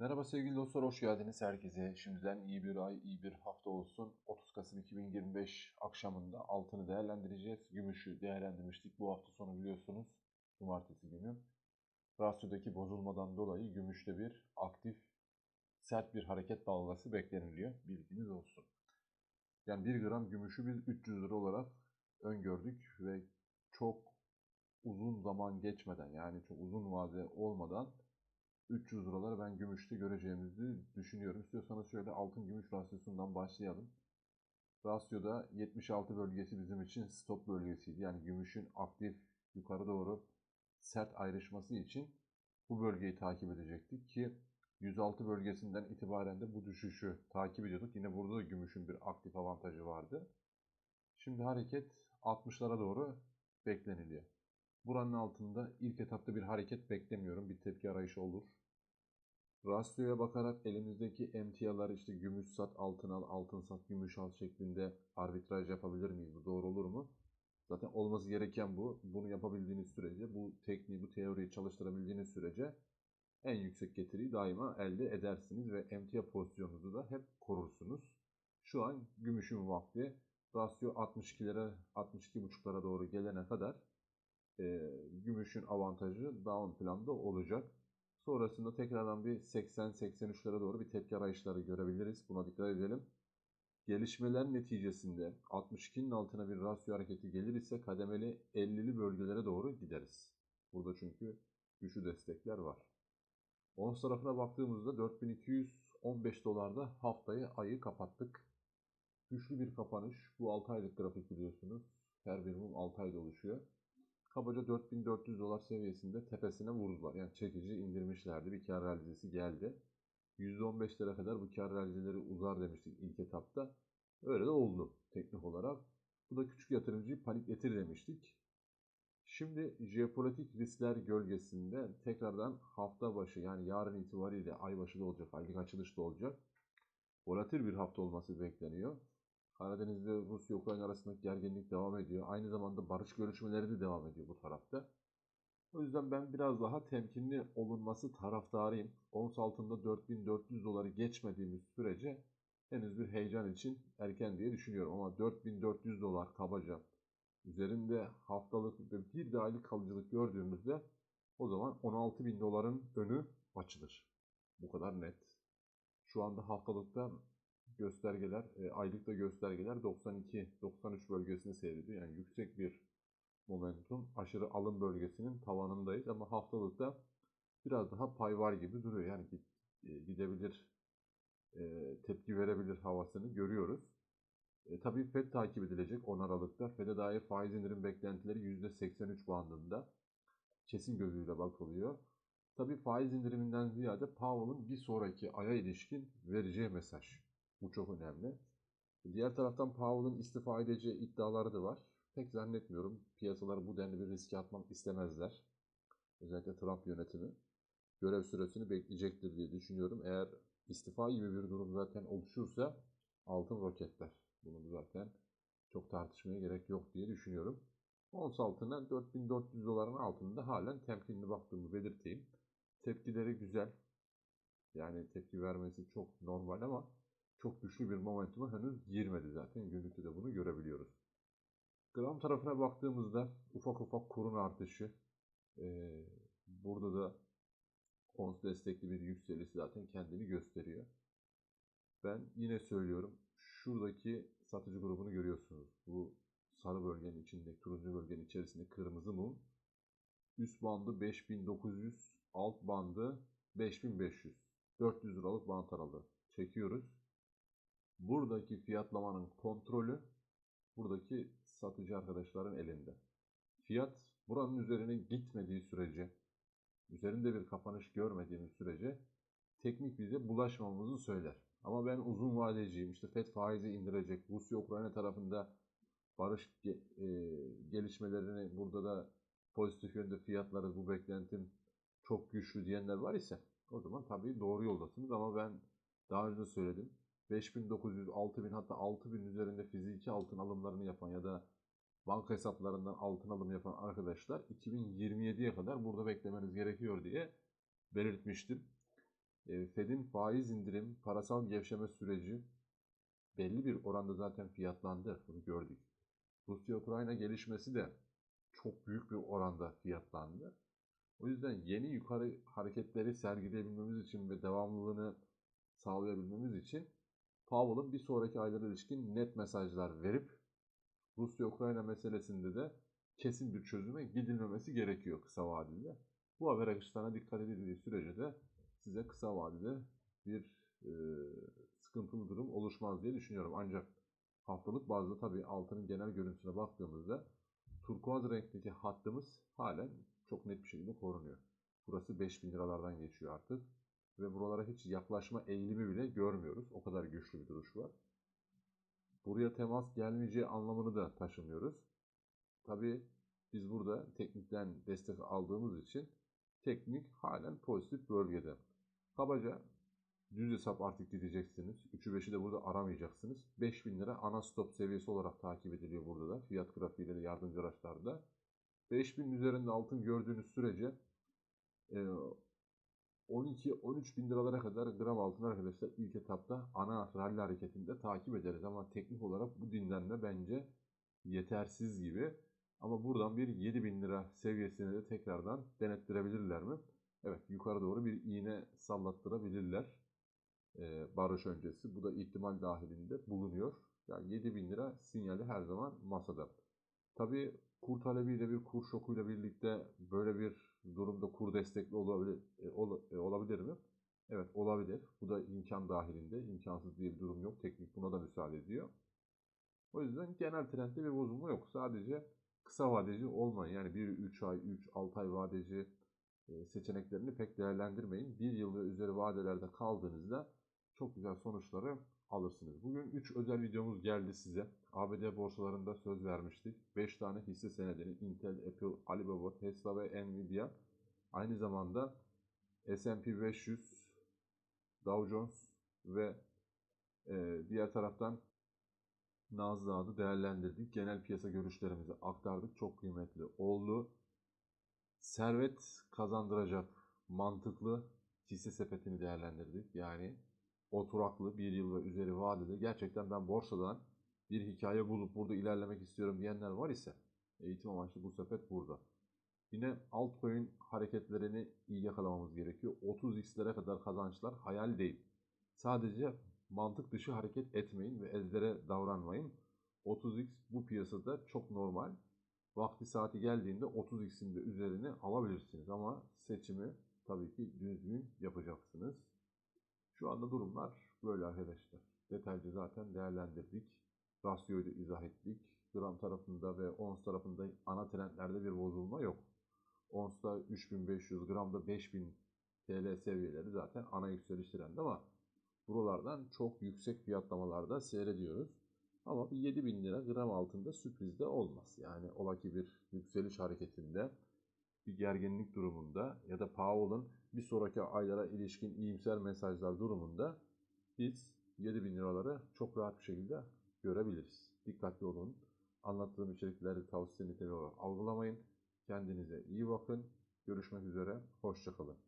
Merhaba sevgili dostlar, hoş geldiniz herkese. Şimdiden iyi bir ay, iyi bir hafta olsun. 30 Kasım 2025 akşamında altını değerlendireceğiz. Gümüşü değerlendirmiştik. Bu hafta sonu biliyorsunuz, cumartesi günü. Rasyodaki bozulmadan dolayı gümüşte bir aktif, sert bir hareket dalgası bekleniliyor. Bilginiz olsun. Yani 1 gram gümüşü biz 300 lira olarak öngördük ve çok uzun zaman geçmeden yani çok uzun vade olmadan 300 liraları ben gümüşte göreceğimizi düşünüyorum. İstiyorsanız şöyle altın gümüş rasyosundan başlayalım. Rasyoda 76 bölgesi bizim için stop bölgesiydi. Yani gümüşün aktif yukarı doğru sert ayrışması için bu bölgeyi takip edecektik ki 106 bölgesinden itibaren de bu düşüşü takip ediyorduk. Yine burada da gümüşün bir aktif avantajı vardı. Şimdi hareket 60'lara doğru bekleniliyor. Buranın altında ilk etapta bir hareket beklemiyorum. Bir tepki arayışı olur. Rasyoya bakarak elimizdeki emtialar işte gümüş sat, altın al, altın sat, gümüş al şeklinde arbitraj yapabilir miyiz? Bu doğru olur mu? Zaten olması gereken bu. Bunu yapabildiğiniz sürece, bu tekniği, bu teoriyi çalıştırabildiğiniz sürece en yüksek getiriyi daima elde edersiniz ve emtia pozisyonunuzu da hep korursunuz. Şu an gümüşün vakti rasyo 62'lere 62.5'lara doğru gelene kadar e, gümüşün avantajı ön planda olacak. Sonrasında tekrardan bir 80-83'lere doğru bir tepki arayışları görebiliriz. Buna dikkat edelim. Gelişmeler neticesinde 62'nin altına bir rasyo hareketi gelir ise kademeli 50'li bölgelere doğru gideriz. Burada çünkü güçlü destekler var. Ons tarafına baktığımızda 4215 dolarda haftayı ayı kapattık. Güçlü bir kapanış. Bu 6 aylık grafik biliyorsunuz. Her bir mum 6 ayda oluşuyor kabaca 4400 dolar seviyesinde tepesine vurdular. Yani çekici indirmişlerdi. Bir kar realizesi geldi. %15'lere kadar bu kar realizeleri uzar demiştik ilk etapta. Öyle de oldu teknik olarak. Bu da küçük yatırımcıyı panikletir demiştik. Şimdi jeopolitik riskler gölgesinde tekrardan hafta başı yani yarın itibariyle ay başı da olacak, aylık açılış da olacak. Volatil bir hafta olması bekleniyor. Karadeniz'de Rusya-Ukrayna arasındaki gerginlik devam ediyor. Aynı zamanda barış görüşmeleri de devam ediyor bu tarafta. O yüzden ben biraz daha temkinli olunması taraftarıyım. Ons altında 4400 doları geçmediğimiz sürece henüz bir heyecan için erken diye düşünüyorum. Ama 4400 dolar kabaca üzerinde haftalık ve bir de aylık kalıcılık gördüğümüzde o zaman 16.000 doların önü açılır. Bu kadar net. Şu anda haftalıkta göstergeler, e, aylıkta göstergeler 92-93 bölgesini seyrediyor. Yani yüksek bir momentum. Aşırı alım bölgesinin tavanındayız ama haftalıkta biraz daha pay var gibi duruyor. Yani e, gidebilir, e, tepki verebilir havasını görüyoruz. E, tabii FED takip edilecek 10 Aralık'ta. FED'e dair faiz indirim beklentileri %83 bandında. Kesin gözüyle bakılıyor. Tabii faiz indiriminden ziyade Powell'ın bir sonraki aya ilişkin vereceği mesaj. Bu çok önemli. Diğer taraftan Powell'ın istifa edeceği iddiaları da var. Pek zannetmiyorum. Piyasalar bu denli bir riske atmak istemezler. Özellikle Trump yönetimi. Görev süresini bekleyecektir diye düşünüyorum. Eğer istifa gibi bir durum zaten oluşursa altın roketler. Bunu zaten çok tartışmaya gerek yok diye düşünüyorum. Ons altına 4400 doların altında halen temkinli baktığımı belirteyim. Tepkileri güzel. Yani tepki vermesi çok normal ama çok güçlü bir momentuma henüz girmedi zaten. Günlükte de bunu görebiliyoruz. Gram tarafına baktığımızda ufak ufak kurun artışı. Ee, burada da ons destekli bir yükselişi zaten kendini gösteriyor. Ben yine söylüyorum. Şuradaki satıcı grubunu görüyorsunuz. Bu sarı bölgenin içinde, turuncu bölgenin içerisinde kırmızı mum. Üst bandı 5900, alt bandı 5500. 400 liralık bant aralığı çekiyoruz buradaki fiyatlamanın kontrolü buradaki satıcı arkadaşların elinde. Fiyat buranın üzerine gitmediği sürece, üzerinde bir kapanış görmediğimiz sürece teknik bize bulaşmamızı söyler. Ama ben uzun vadeciyim. İşte FED faizi indirecek. Rusya-Ukrayna tarafında barış e, gelişmelerini burada da pozitif yönde fiyatları bu beklentim çok güçlü diyenler var ise o zaman tabii doğru yoldasınız ama ben daha önce söyledim. 5900, 6000 hatta 6000 üzerinde fiziki altın alımlarını yapan ya da banka hesaplarından altın alımı yapan arkadaşlar 2027'ye kadar burada beklemeniz gerekiyor diye belirtmiştim. E, Fed'in faiz indirim, parasal gevşeme süreci belli bir oranda zaten fiyatlandı. Bunu gördük. Rusya-Ukrayna gelişmesi de çok büyük bir oranda fiyatlandı. O yüzden yeni yukarı hareketleri sergileyebilmemiz için ve devamlılığını sağlayabilmemiz için Powell'ın bir sonraki aylara ilişkin net mesajlar verip Rusya-Ukrayna meselesinde de kesin bir çözüme gidilmemesi gerekiyor kısa vadede. Bu haber akışlarına dikkat edildiği sürece de size kısa vadede bir e, sıkıntılı durum oluşmaz diye düşünüyorum. Ancak haftalık bazda tabii altının genel görüntüsüne baktığımızda turkuaz renkteki hattımız halen çok net bir şekilde korunuyor. Burası 5000 liralardan geçiyor artık. Ve buralara hiç yaklaşma eğilimi bile görmüyoruz. O kadar güçlü bir duruş var. Buraya temas gelmeyeceği anlamını da taşımıyoruz. Tabii biz burada teknikten destek aldığımız için teknik halen pozitif bölgede. Kabaca düz hesap artık gideceksiniz. 3'ü 5'i de burada aramayacaksınız. 5000 lira ana stop seviyesi olarak takip ediliyor burada da. Fiyat grafiğiyle de yardımcı araçlarda. 5000 üzerinde altın gördüğünüz sürece 12-13 bin liralara kadar gram altın arkadaşlar ilk etapta ana rally hareketinde takip ederiz. Ama teknik olarak bu dinlenme bence yetersiz gibi. Ama buradan bir 7 bin lira seviyesine de tekrardan denettirebilirler mi? Evet yukarı doğru bir iğne sallattırabilirler. Ee, barış öncesi. Bu da ihtimal dahilinde bulunuyor. Yani 7 bin lira sinyali her zaman masada. Tabi kur talebiyle bir kur şokuyla birlikte böyle bir durumda kur destekli olabilir, e, ol, e, olabilir mi? Evet olabilir. Bu da imkan dahilinde. İmkansız diye bir durum yok. Teknik buna da müsaade ediyor. O yüzden genel trendde bir bozulma yok. Sadece kısa vadeci olmayın. Yani 1, 3 ay, 3, 6 ay vadeci e, seçeneklerini pek değerlendirmeyin. 1 yıl ve üzeri vadelerde kaldığınızda çok güzel sonuçları alırsınız. Bugün 3 özel videomuz geldi size. ABD borsalarında söz vermiştik. 5 tane hisse senedini Intel, Apple, Alibaba, Tesla ve Nvidia. Aynı zamanda S&P 500, Dow Jones ve e, diğer taraftan Nasdaq'ı değerlendirdik. Genel piyasa görüşlerimizi aktardık. Çok kıymetli oldu. Servet kazandıracak mantıklı hisse sepetini değerlendirdik. Yani oturaklı bir yıl ve üzeri vadede gerçekten ben borsadan bir hikaye bulup burada ilerlemek istiyorum diyenler var ise eğitim amaçlı bu sepet burada. Yine altcoin hareketlerini iyi yakalamamız gerekiyor. 30x'lere kadar kazançlar hayal değil. Sadece mantık dışı hareket etmeyin ve ezlere davranmayın. 30x bu piyasada çok normal. Vakti saati geldiğinde 30x'in de üzerine alabilirsiniz ama seçimi tabii ki düzgün yapacaksınız. Şu anda durumlar böyle arkadaşlar. Detaylıca zaten değerlendirdik. Rasyoyu da izah ettik. Gram tarafında ve ons tarafında ana trendlerde bir bozulma yok. Ons'ta 3500, gramda 5000 TL seviyeleri zaten ana yükseliş trendi ama buralardan çok yüksek fiyatlamalarda seyrediyoruz. Ama bir 7000 lira gram altında sürpriz de olmaz. Yani ola ki bir yükseliş hareketinde bir gerginlik durumunda ya da Powell'ın bir sonraki aylara ilişkin iyimser mesajlar durumunda biz 7000 liraları çok rahat bir şekilde görebiliriz. Dikkatli olun. Anlattığım içerikleri tavsiye niteliği olarak algılamayın. Kendinize iyi bakın. Görüşmek üzere. Hoşçakalın.